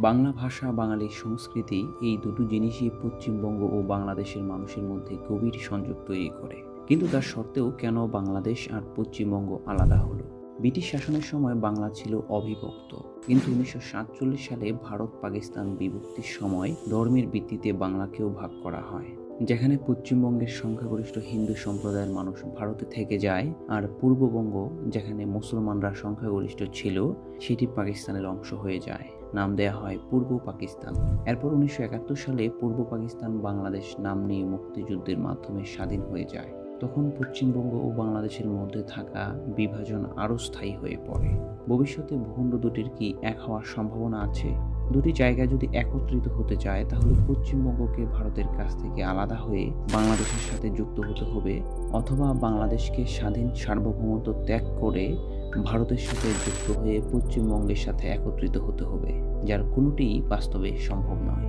বাংলা ভাষা, বাঙালি সংস্কৃতি এই দুটো জিনিসই পশ্চিমবঙ্গ ও বাংলাদেশের মানুষের মধ্যে গভীর সংযোগ তৈরি করে। কিন্তু তার সত্ত্বেও কেন বাংলাদেশ আর পশ্চিমবঙ্গ আলাদা হলো? ব্রিটিশ শাসনের সময় বাংলা ছিল অবিভক্ত। কিন্তু উনিশশো সাতচল্লিশ সালে ভারত পাকিস্তান বিভক্তির সময় ধর্মের ভিত্তিতে বাংলাকেও ভাগ করা হয়। যেখানে পশ্চিমবঙ্গের সংখ্যাগরিষ্ঠ হিন্দু সম্প্রদায়ের মানুষ ভারতে থেকে যায় আর পূর্ববঙ্গ, যেখানে মুসলমানরা সংখ্যাগরিষ্ঠ ছিল, সেটি পাকিস্তানের অংশ হয়ে যায়। নাম দেয়া হয় পূর্ব পাকিস্তান। এরপর উনিশশো একাত্তর সালে পূর্ব পাকিস্তান বাংলাদেশ নাম নিয়ে মুক্তিযুদ্ধের মাধ্যমে স্বাধীন হয়ে যায়। তখন পশ্চিমবঙ্গ ও বাংলাদেশের মধ্যে থাকা বিভাজন আরও স্থায়ী হয়ে পড়ে। ভবিষ্যতে ভূখণ্ড দুটির কি এক হওয়ার সম্ভাবনা আছে? দুটি জায়গা যদি একত্রিত হতে চায়, তাহলে পশ্চিমবঙ্গকে ভারতের কাছ থেকে আলাদা হয়ে বাংলাদেশের সাথে যুক্ত হতে হবে, অথবা বাংলাদেশকে স্বাধীন সার্বভৌমত্ব ত্যাগ করে ভারতের সাথে যুক্ত হয়ে পশ্চিমবঙ্গের সাথে একত্রিত হতে হবে, যার কোনোটিই বাস্তবে সম্ভব নয়।